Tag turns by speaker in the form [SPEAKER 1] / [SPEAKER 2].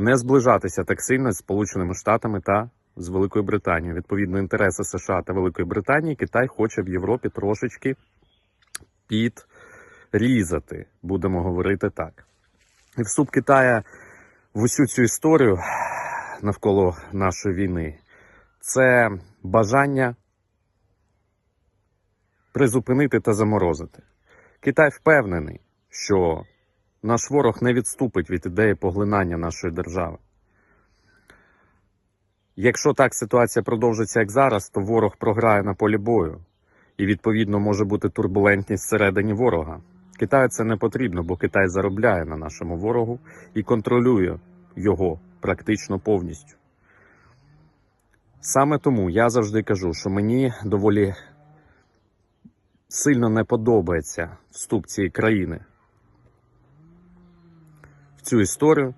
[SPEAKER 1] не зближатися так сильно з Сполученими Штатами та з Великою Британією. Відповідно, інтереси США та Великої Британії Китай хоче в Європі трошечки підрізати, будемо говорити так. І вступ Китая в усю цю історію навколо нашої війни це бажання призупинити та заморозити. Китай впевнений, що наш ворог не відступить від ідеї поглинання нашої держави. Якщо так ситуація продовжиться як зараз, то ворог програє на полі бою, і відповідно може бути турбулентність всередині ворога. Китаю це не потрібно, бо Китай заробляє на нашому ворогу і контролює його практично повністю. Саме тому я завжди кажу, що мені доволі сильно не подобається вступ цієї країни в цю історію,